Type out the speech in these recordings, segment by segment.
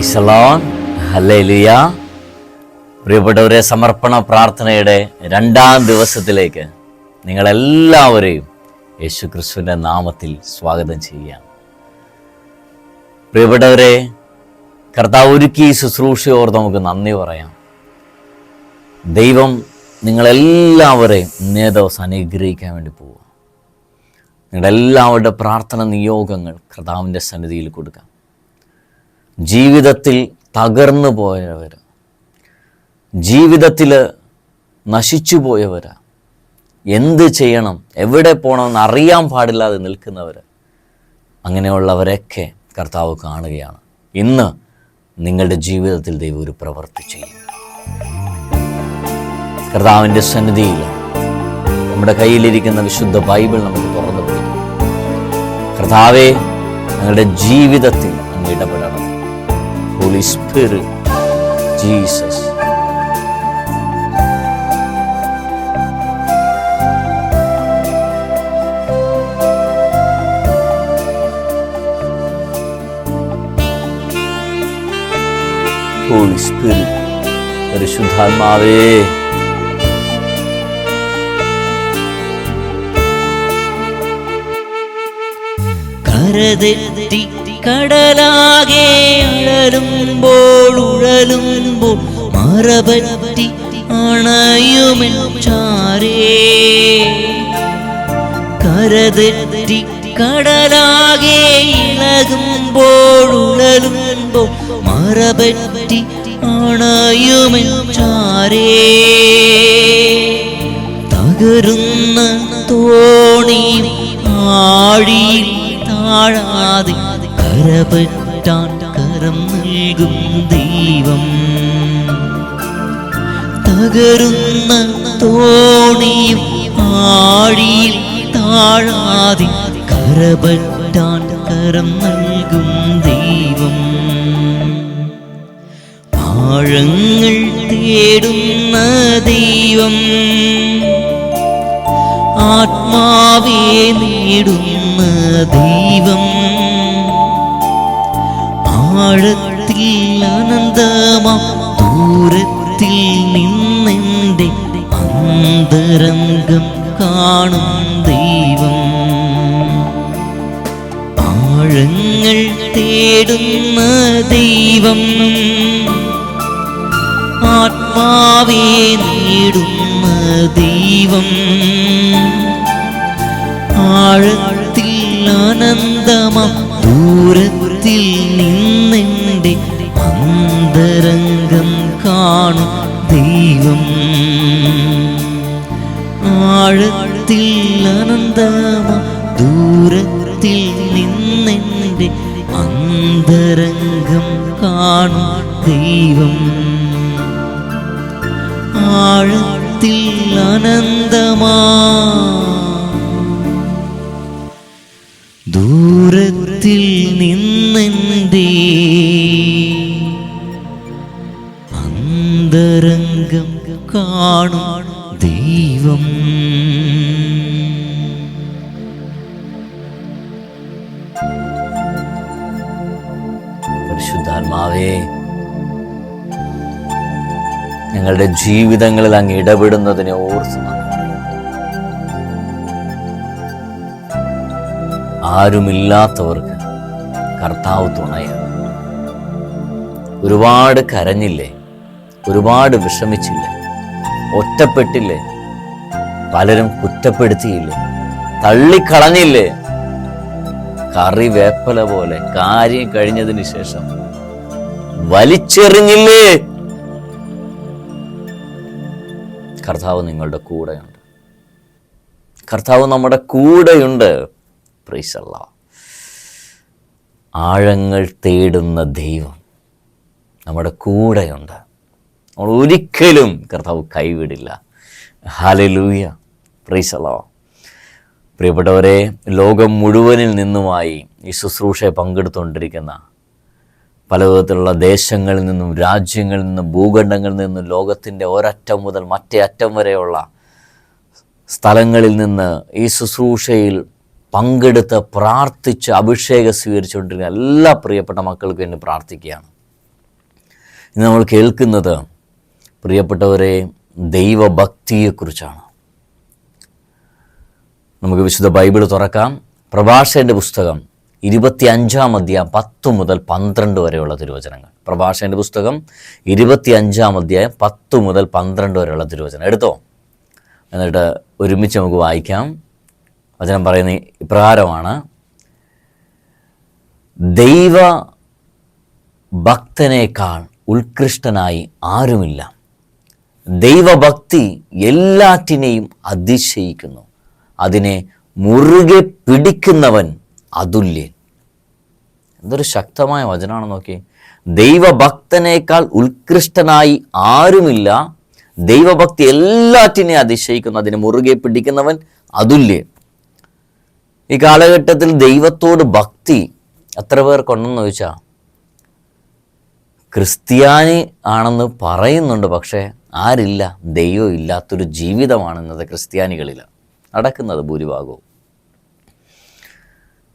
പ്രൈസലോൺ ഹല്ലേലൂയ പ്രിയപ്പെട്ടവരെ സമർപ്പണ പ്രാർത്ഥനയുടെ രണ്ടാം ദിവസത്തിലേക്ക് നിങ്ങളെല്ലാവരെയും യേശു ക്രിസ്തുവിന്റെ നാമത്തിൽ സ്വാഗതം ചെയ്യാം പ്രിയപ്പെട്ടവരെ കർത്താവ് ഒരുക്കി ശുശ്രൂഷയോട് നമുക്ക് നന്ദി പറയാം. ദൈവം നിങ്ങളെല്ലാവരെയും ഇന്നേ ദിവസം അനുഗ്രഹിക്കാൻ വേണ്ടി പോവുക. നിങ്ങളുടെ എല്ലാവരുടെ പ്രാർത്ഥന നിയോഗങ്ങൾ കർത്താവിന്റെ സന്നിധിയിൽ കൊടുക്കാം. ജീവിതത്തിൽ തകർന്നു പോയവർ ജീവിതത്തിൽ നശിച്ചു പോയവർ എന്ത് ചെയ്യണം? എവിടെ പോകണമെന്ന് അറിയാൻ പാടില്ലാതെ നിൽക്കുന്നവർ അങ്ങനെയുള്ളവരൊക്കെ കർത്താവ് കാണുകയാണ്. ഇന്ന് നിങ്ങളുടെ ജീവിതത്തിൽ ദൈവം ഒരു പ്രവൃത്തി ചെയ്യും. കർത്താവിന്റെ സന്നിധിയിൽ നമ്മുടെ കയ്യിലിരിക്കുന്ന വിശുദ്ധ ബൈബിൾ നമുക്ക് തുറന്നു പോയി കർത്താവെ ഞങ്ങളുടെ ജീവിതത്തിൽ അങ്ങ് ഇടപെടണം. holy spirit Jesus holy spirit പരിശുദ്ധാത്മാവേ കരതെറ്റി കടലാകെ അഴലുമ്പോൾ ഉഴലുമ്പോൾ മറപറ്റി അണയുമെൻ ചാരേ. കരതെറ്റി കടലാകെ ഇളകുമ്പോൾ ഉഴലുമ്പോൾ മറപറ്റി അണയുമെൻ ചാരേ. തകരുന്ന തോണിയും ആഴിയിൽ താഴാതെ കരപറ്റാൻ കരം നൽകും ദൈവം. തകരുന്ന തോണിയും ആഴിയിൽ താഴാതി കരപറ്റാൻ കരം നൽകും ദൈവം. ആഴങ്ങൾ തേടുന്ന ദൈവം ആത്മാവേ നേടുന്ന ദൈവം. ആഴത്തിൽ ആനന്ദമാം ദൂരത്തിൽ നിന്നെന്റെ അന്തരംഗം കാണും ദൈവം. ആഴങ്ങൾ തേടുന്ന ദൈവം. ആത്മാവേ നേടുന്ന ദൈവം. ആഴത്തിൽ ആനന്ദമാം ദൂരത്തിൽ കാണും ദൈവം. ആഴത്തിൽ അനന്തമ ദൂരത്തിൽ നിന്നെന്റെ അന്തരംഗം കാണും ദൈവം. ആഴത്തിൽ അനന്തമാ പരിശുദ്ധാത്മാവേ ഞങ്ങളുടെ ജീവിതങ്ങളിൽ അങ്ങ് ഇടപെടുന്നതിനെ ഓർത്ത്. ആരുമില്ലാത്തവർക്ക് കർത്താവ് തുണയാണ്. ഒരുപാട് കരഞ്ഞില്ലേ? ഒരുപാട് വിഷമിച്ചില്ലേ? ഒറ്റപ്പെട്ടില്ലേ? പലരും കുറ്റപ്പെടുത്തിയില്ലേ? തള്ളിക്കളഞ്ഞില്ലേ? കറി വേപ്പല പോലെ കാര്യം കഴിഞ്ഞതിന് ശേഷം വലിച്ചെറിഞ്ഞില്ലേ? കർത്താവ് നിങ്ങളുടെ കൂടെയുണ്ട്. കർത്താവ് നമ്മുടെ കൂടെയുണ്ട്. പ്രീസല്ല ആഴങ്ങൾ തേടുന്ന ദൈവം നമ്മുടെ കൂടെയുണ്ട്. നമ്മൾ ഒരിക്കലും കർത്താവ് കൈവിടില്ല. ഹാലലൂയ പ്രീസലോ പ്രിയപ്പെട്ടവരെ ലോകം മുഴുവനിൽ നിന്നുമായി ഈ ശുശ്രൂഷയെ പങ്കെടുത്തുകൊണ്ടിരിക്കുന്ന പല വിധത്തിലുള്ള ദേശങ്ങളിൽ നിന്നും രാജ്യങ്ങളിൽ നിന്നും ഭൂഖണ്ഡങ്ങളിൽ നിന്നും ലോകത്തിന്റെ ഒരറ്റം മുതൽ മറ്റേ അറ്റം വരെയുള്ള സ്ഥലങ്ങളിൽ നിന്ന് ഈ ശുശ്രൂഷയിൽ പങ്കെടുത്ത് പ്രാർത്ഥിച്ച് അഭിഷേകം സ്വീകരിച്ചുകൊണ്ടിരിക്കുന്ന എല്ലാ പ്രിയപ്പെട്ട മക്കൾക്കും വേണ്ടി പ്രാർത്ഥിക്കുകയാണ്. ഇന്ന് നമ്മൾ കേൾക്കുന്നത് പ്രിയപ്പെട്ടവരെ ദൈവഭക്തിയെക്കുറിച്ചാണ്. നമുക്ക് വിശുദ്ധ ബൈബിൾ തുറക്കാം. പ്രഭാഷകന്റെ പുസ്തകം ഇരുപത്തി അഞ്ചാം അധ്യായം പത്ത് മുതൽ പന്ത്രണ്ട് വരെയുള്ള തിരുവചനങ്ങൾ. പ്രഭാഷകന്റെ പുസ്തകം ഇരുപത്തി അഞ്ചാം അധ്യായം പത്ത് മുതൽ പന്ത്രണ്ട് വരെയുള്ള തിരുവചനം. എടുത്തോ? എന്നിട്ട് ഒരുമിച്ച് നമുക്ക് വായിക്കാം. വചനം പറയുന്ന ഇപ്രകാരമാണ്. ദൈവ ഭക്തനേക്കാൾ ഉത്കൃഷ്ടനായി ആരുമില്ല. ദൈവഭക്തി എല്ലാറ്റിനെയും അതിശയിക്കുന്നു. അതിനെ മുറുകെ പിടിക്കുന്നവൻ അതുല്യൻ. എന്തൊരു ശക്തമായ വചനമാണ് നോക്കി ദൈവഭക്തനേക്കാൾ ഉത്കൃഷ്ടനായി ആരുമില്ല. ദൈവഭക്തി എല്ലാറ്റിനെ അതിശയിക്കുന്നു. അതിനെ മുറുകെ പിടിക്കുന്നവൻ അതുല്യൻ. ഈ കാലഘട്ടത്തിൽ ദൈവത്തോട് ഭക്തി എത്ര പേർക്കുണ്ടെന്ന് ചോദിച്ചാൽ ക്രിസ്ത്യാനി ആണെന്ന് പറയുന്നുണ്ട് പക്ഷേ ആരില്ല. ദൈവം ഇല്ലാത്തൊരു ജീവിതമാണ് ഇന്നത്തെ ക്രിസ്ത്യാനികളിൽ നടക്കുന്നത് ഭൂരിഭാഗവും.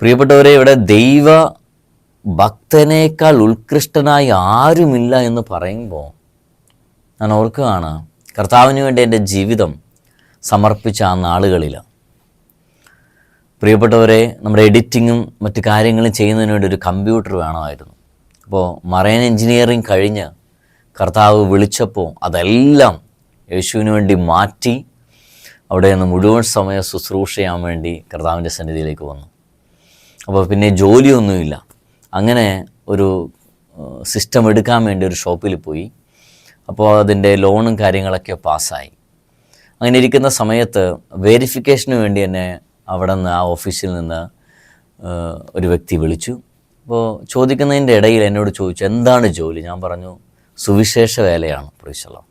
പ്രിയപ്പെട്ടവരെ ഇവിടെ ദൈവ ഭക്തനേക്കാൾ ഉത്കൃഷ്ടനായി ആരുമില്ല എന്ന് പറയുമ്പോൾ ഞാൻ ഓർക്കുകയാണ് കർത്താവിന് വേണ്ടി എന്റെ ജീവിതം സമർപ്പിച്ച ആ നാളുകളിൽ. പ്രിയപ്പെട്ടവരെ നമ്മുടെ എഡിറ്റിങ്ങും മറ്റു കാര്യങ്ങളും ചെയ്യുന്നതിന് വേണ്ടി ഒരു കമ്പ്യൂട്ടർ വേണമായിരുന്നു. അപ്പോൾ മറൈൻ എഞ്ചിനീയറിങ് കഴിഞ്ഞ് കർത്താവ് വിളിച്ചപ്പോൾ അതെല്ലാം യേശുവിന് വേണ്ടി മാറ്റി അവിടെ നിന്ന് മുഴുവൻ സമയ ശുശ്രൂഷ ചെയ്യാൻ വേണ്ടി കർത്താവിന്റെ സന്നിധിയിലേക്ക് വന്നു. അപ്പോൾ പിന്നെ ജോലിയൊന്നുമില്ല. അങ്ങനെ ഒരു സിസ്റ്റം എടുക്കാൻ വേണ്ടി ഒരു ഷോപ്പിൽ പോയി. അപ്പോൾ അതിന്റെ ലോണും കാര്യങ്ങളൊക്കെ പാസ്സായി. അങ്ങനെ ഇരിക്കുന്ന സമയത്ത് വേരിഫിക്കേഷന് വേണ്ടി എന്നെ അവിടെ നിന്ന് ആ ഓഫീസിൽ നിന്ന് ഒരു വ്യക്തി വിളിച്ചു. അപ്പോൾ ചോദിക്കുന്നതിന്റെ ഇടയിൽ എന്നോട് ചോദിച്ചു എന്താണ് ജോലി? ഞാൻ പറഞ്ഞു സുവിശേഷ വേലയാണ് പ്രീശലം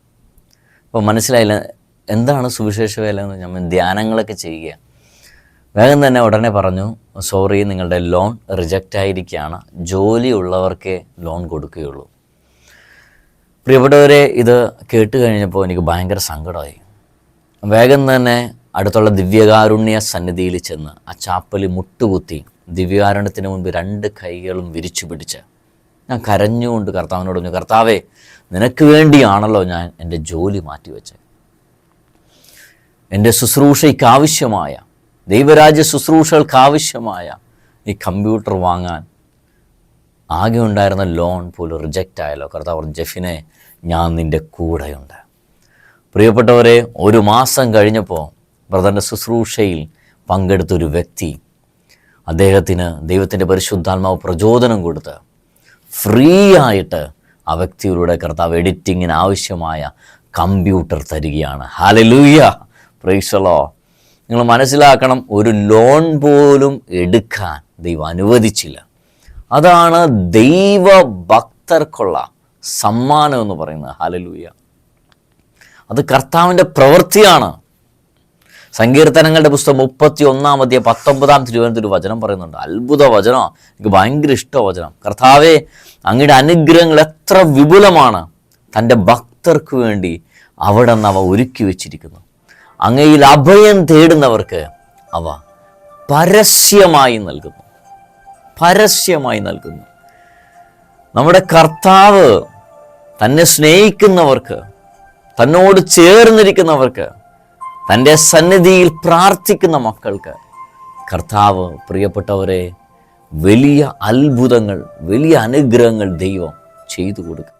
അപ്പോൾ മനസ്സിലായില്ല എന്താണ് സുവിശേഷ വേല എന്ന് ഞാൻ ധ്യാനങ്ങളൊക്കെ ചെയ്യുക. വേഗം തന്നെ ഉടനെ പറഞ്ഞു സോറി നിങ്ങളുടെ ലോൺ റിജക്റ്റ് ആയിരിക്കുകയാണ്. ജോലിയുള്ളവർക്കേ ലോൺ കൊടുക്കുകയുള്ളൂ. പ്രിയപ്പെട്ടവരെ ഇത് കേട്ട് കഴിഞ്ഞപ്പോൾ എനിക്ക് ഭയങ്കര സങ്കടമായി. വേഗം തന്നെ അടുത്തുള്ള ദിവ്യകാരുണ്യ സന്നിധിയിൽ ചെന്ന് ആ ചാപ്പലി മുട്ടുകുത്തി ദിവ്യകാരുണ്യത്തിന് മുൻപ് രണ്ട് കൈകളും വിരിച്ചു പിടിച്ച് ഞാൻ കരഞ്ഞുകൊണ്ട് കർത്താവിനോട് പറഞ്ഞു കർത്താവേ നിനക്ക് വേണ്ടിയാണല്ലോ ഞാൻ എന്റെ ജോലി മാറ്റിവെച്ചത്. എന്റെ ശുശ്രൂഷയ്ക്ക് ആവശ്യമായ ദൈവരാജ്യ ശുശ്രൂഷകൾക്ക് ആവശ്യമായ ഈ കമ്പ്യൂട്ടർ വാങ്ങാൻ ആകെ ഉണ്ടായിരുന്ന ലോൺ പോലും റിജക്റ്റ് ആയല്ലോ. കർത്താവ് ജെഫിനെ ഞാൻ നിന്റെ കൂടെയുണ്ട്. പ്രിയപ്പെട്ടവരെ ഒരു മാസം കഴിഞ്ഞപ്പോൾ ബ്രദറിന്റെ ശുശ്രൂഷയിൽ പങ്കെടുത്തൊരു വ്യക്തി അദ്ദേഹത്തിന് ദൈവത്തിന്റെ പരിശുദ്ധാത്മാവ് പ്രചോദനം കൊടുത്ത് ഫ്രീ ആയിട്ട് ആ വ്യക്തിയിലൂടെ കർത്താവ് എഡിറ്റിങ്ങിന് ആവശ്യമായ കമ്പ്യൂട്ടർ തരികയാണ്. ഹാലലൂയ പ്രൈസലോ നിങ്ങൾ മനസ്സിലാക്കണം ഒരു ലോൺ പോലും എടുക്കാൻ ദൈവം അനുവദിച്ചില്ല. അതാണ് ദൈവഭക്തർക്കുള്ള സമ്മാനം എന്ന് പറയുന്നത്. ഹാലലൂയ അത് കർത്താവിന്റെ പ്രവൃത്തിയാണ്. സങ്കീർത്തനങ്ങളുടെ പുസ്തകം മുപ്പത്തി ഒന്നാം മതിയ പത്തൊമ്പതാം തിരുവനന്തപുരം ഒരു വചനം പറയുന്നുണ്ട്. അത്ഭുത വചനം. എനിക്ക് ഭയങ്കര ഇഷ്ട വചനം. കർത്താവെ അങ്ങയുടെ അനുഗ്രഹങ്ങൾ എത്ര വിപുലമാണ്. തന്റെ ഭക്തർക്ക് വേണ്ടി അവിടെ നിന്ന് അവ ഒരുക്കി വെച്ചിരിക്കുന്നു. അങ്ങയിൽ അഭയം തേടുന്നവർക്ക് അവ പരസ്യമായി നൽകുന്നു. പരസ്യമായി നൽകുന്നു. നമ്മുടെ കർത്താവ് തന്നെ സ്നേഹിക്കുന്നവർക്ക് തന്നോട് ചേർന്നിരിക്കുന്നവർക്ക് തന്റെ സന്നിധിയിൽ പ്രാർത്ഥിക്കുന്ന മക്കൾക്ക് കർത്താവ് പ്രിയപ്പെട്ടവരെ വലിയ അത്ഭുതങ്ങൾ വലിയ അനുഗ്രഹങ്ങൾ ദൈവം ചെയ്തു കൊടുക്കുക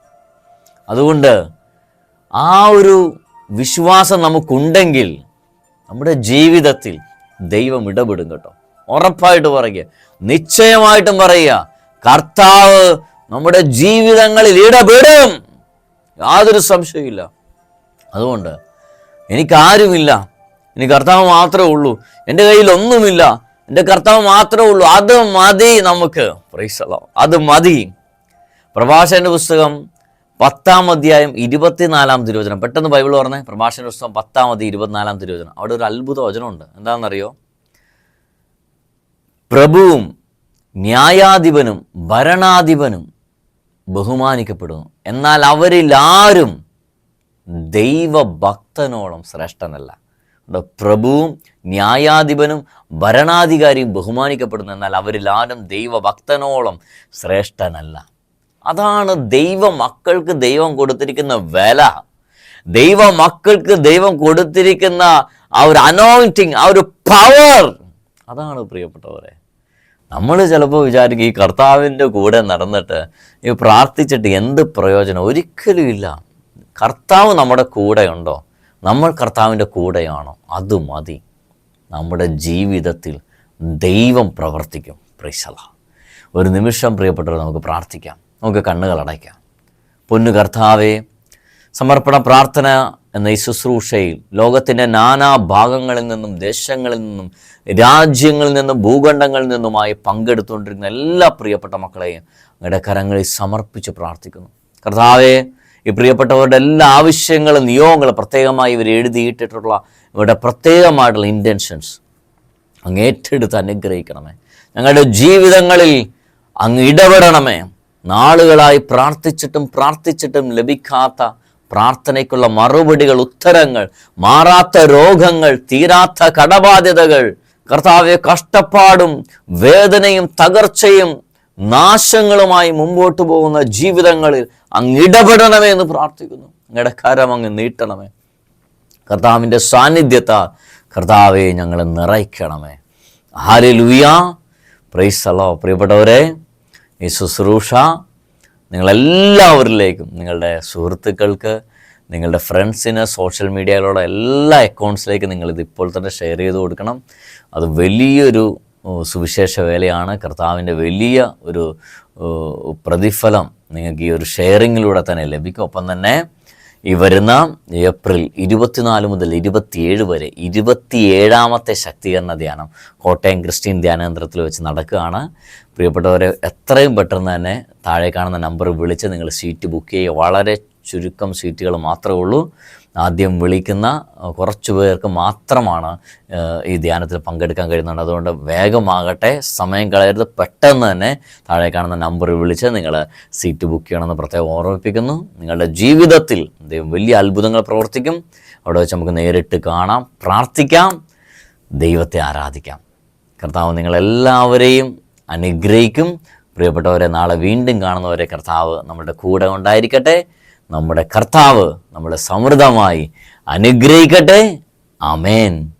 അതുകൊണ്ട് ആ ഒരു വിശ്വാസം നമുക്കുണ്ടെങ്കിൽ നമ്മുടെ ജീവിതത്തിൽ ദൈവം ഇടപെടും കേട്ടോ. ഉറപ്പായിട്ട് പറയുക. നിശ്ചയമായിട്ടും പറയുക. കർത്താവ് നമ്മുടെ ജീവിതങ്ങളിൽ ഇടപെടും. യാതൊരു സംശയമില്ല അതുകൊണ്ട് എനിക്കാരുമില്ല. ഇനി കർത്താവ് മാത്രമേ ഉള്ളൂ. എന്റെ കയ്യിൽ ഒന്നുമില്ല എന്റെ കർത്താവ് മാത്രമേ ഉള്ളൂ. അത് മതി നമുക്ക്. പ്രൈസലോ അത് മതി. പ്രഭാഷന്റെ പുസ്തകം പത്താം അധ്യായം ഇരുപത്തിനാലാം തിരുവചനം. പെട്ടെന്ന് ബൈബിൾ പറഞ്ഞേ. പ്രഭാഷണ പുസ്തകം പത്താം അധ്യായം ഇരുപത്തിനാലാം തിരുവചനം. അവിടെ ഒരു അത്ഭുത വചനമുണ്ട്. എന്താണെന്നറിയോ? പ്രഭുവും ന്യായാധിപനും ഭരണാധിപനും ബഹുമാനിക്കപ്പെടുന്നു. എന്നാൽ അവരിൽ ആരും ദൈവഭക്തനോളം ശ്രേഷ്ഠനല്ല. പ്രഭുവും ന്യായാധിപനും ഭരണാധികാരിയും ബഹുമാനിക്കപ്പെടുന്നു. എന്നാൽ അവരിൽ ആരും ദൈവഭക്തനോളം ശ്രേഷ്ഠനല്ല. അതാണ് ദൈവ മക്കൾക്ക് ദൈവം കൊടുത്തിരിക്കുന്ന വില. ദൈവ മക്കൾക്ക് ദൈവം കൊടുത്തിരിക്കുന്ന ആ ഒരു അനോയിറ്റിങ് ആ ഒരു പവർ അതാണ് പ്രിയപ്പെട്ടവരെ നമ്മൾ ചിലപ്പോൾ വിചാരിക്കും ഈ കർത്താവിന്റെ കൂടെ നടന്നിട്ട് ഈ പ്രാർത്ഥിച്ചിട്ട് എന്ത് പ്രയോജനം? ഒരിക്കലും ഇല്ല. കർത്താവ് നമ്മുടെ കൂടെയുണ്ടോ? നമ്മൾ കർത്താവിന്റെ കൂടെയാണോ? അത് മതി. നമ്മുടെ ജീവിതത്തിൽ ദൈവം പ്രവർത്തിക്കും. പ്രിസല ഒരു നിമിഷം പ്രിയപ്പെട്ടവർ നമുക്ക് പ്രാർത്ഥിക്കാം. നമുക്ക് കണ്ണുകൾ അടയ്ക്കാം. പൊന്നു കർത്താവെ സമർപ്പണ പ്രാർത്ഥന എന്ന ഈ ശുശ്രൂഷയിൽ ലോകത്തിന്റെ നാനാ ഭാഗങ്ങളിൽ നിന്നും ദേശങ്ങളിൽ നിന്നും രാജ്യങ്ങളിൽ നിന്നും ഭൂഖണ്ഡങ്ങളിൽ നിന്നുമായി പങ്കെടുത്തുകൊണ്ടിരുന്ന എല്ലാ പ്രിയപ്പെട്ട മക്കളെയും അങ്ങയുടെ കരങ്ങളിൽ സമർപ്പിച്ച് പ്രാർത്ഥിക്കുന്നു. കർത്താവെ ഈ പ്രിയപ്പെട്ടവരുടെ എല്ലാ ആവശ്യങ്ങളും നിയോഗങ്ങളും പ്രത്യേകമായി ഇവർ എഴുതിയിട്ടിട്ടുള്ള ഇവരുടെ പ്രത്യേകമായിട്ടുള്ള ഇന്റൻഷൻസ് അങ്ങ് ഏറ്റെടുത്ത് അനുഗ്രഹിക്കണമേ. ഞങ്ങളുടെ ജീവിതങ്ങളിൽ അങ്ങ് ഇടപെടണമേ. നാളുകളായി പ്രാർത്ഥിച്ചിട്ടും പ്രാർത്ഥിച്ചിട്ടും ലഭിക്കാത്ത പ്രാർത്ഥനയ്ക്കുള്ള മറുപടികൾ ഉത്തരങ്ങൾ മാറാത്ത രോഗങ്ങൾ തീരാത്ത കടബാധ്യതകൾ കർത്താവെ കഷ്ടപ്പാടും വേദനയും തകർച്ചയും നാശങ്ങളുമായി മുമ്പോട്ട് പോകുന്ന ജീവിതങ്ങളിൽ അങ്ങ് ഇടപെടണമേ എന്ന് പ്രാർത്ഥിക്കുന്നു. അങ്ങയുടെ കരം അങ്ങ് നീട്ടണമേ. കർത്താവിന്റെ സാന്നിധ്യത്താൽ കർത്താവെ ഞങ്ങളെ നിറയ്ക്കണമേ. ഹാരി ലുയാ പ്രൈസലോ പ്രിയപ്പെട്ടവരെ ഈ ശുശ്രൂഷ നിങ്ങളെല്ലാവരിലേക്കും നിങ്ങളുടെ സുഹൃത്തുക്കൾക്ക് നിങ്ങളുടെ ഫ്രണ്ട്സിന് സോഷ്യൽ മീഡിയയിലുള്ള എല്ലാ അക്കൗണ്ട്സിലേക്കും നിങ്ങളിത് ഇപ്പോൾ തന്നെ ഷെയർ ചെയ്ത് കൊടുക്കണം. അത് വലിയൊരു സുവിശേഷ വേലയാണ്. കർത്താവിന്റെ വലിയ ഒരു പ്രതിഫലം നിങ്ങൾക്ക് ഈ ഒരു ഷെയറിങ്ങിലൂടെ തന്നെ ലഭിക്കും. ഒപ്പം തന്നെ ഈ വരുന്ന ഏപ്രിൽ ഇരുപത്തിനാല് മുതൽ ഇരുപത്തിയേഴ് വരെ ഇരുപത്തിയേഴാമത്തെ ശക്തീകരണ ധ്യാനം കോട്ടയം ക്രിസ്ത്യൻ ധ്യാനകേന്ദ്രത്തിൽ വെച്ച് നടക്കുകയാണ്. പ്രിയപ്പെട്ടവരെ എത്രയും പെട്ടെന്ന് തന്നെ താഴെ കാണുന്ന നമ്പർ വിളിച്ച് നിങ്ങൾ സീറ്റ് ബുക്ക് ചെയ്യുക. വളരെ ചുരുക്കം സീറ്റുകൾ മാത്രമേ ഉള്ളൂ. ആദ്യം വിളിക്കുന്ന കുറച്ചു പേർക്ക് മാത്രമാണ് ഈ ധ്യാനത്തിൽ പങ്കെടുക്കാൻ കഴിയുന്നുണ്ട് അതുകൊണ്ട് വേഗമാകട്ടെ സമയം കളയരുത്. പെട്ടെന്ന് തന്നെ താഴെ കാണുന്ന നമ്പറിൽ വിളിച്ച് നിങ്ങൾ സീറ്റ് ബുക്ക് ചെയ്യണമെന്ന് പ്രത്യേകം ഓർമ്മിപ്പിക്കുന്നു. നിങ്ങളുടെ ജീവിതത്തിൽ ദൈവം വലിയ അത്ഭുതങ്ങൾ പ്രവർത്തിക്കും. അവിടെ വെച്ച് നമുക്ക് നേരിട്ട് കാണാം പ്രാർത്ഥിക്കാം ദൈവത്തെ ആരാധിക്കാം. കർത്താവ് നിങ്ങളെല്ലാവരെയും അനുഗ്രഹിക്കും. പ്രിയപ്പെട്ടവരെ നാളെ വീണ്ടും കാണുന്നവരെ കർത്താവ് നമ്മുടെ കൂടെ ഉണ്ടായിരിക്കട്ടെ. നമ്മുടെ കർത്താവ് നമ്മളെ സമൃദ്ധമായി അനുഗ്രഹിക്കട്ടെ. ആമേൻ.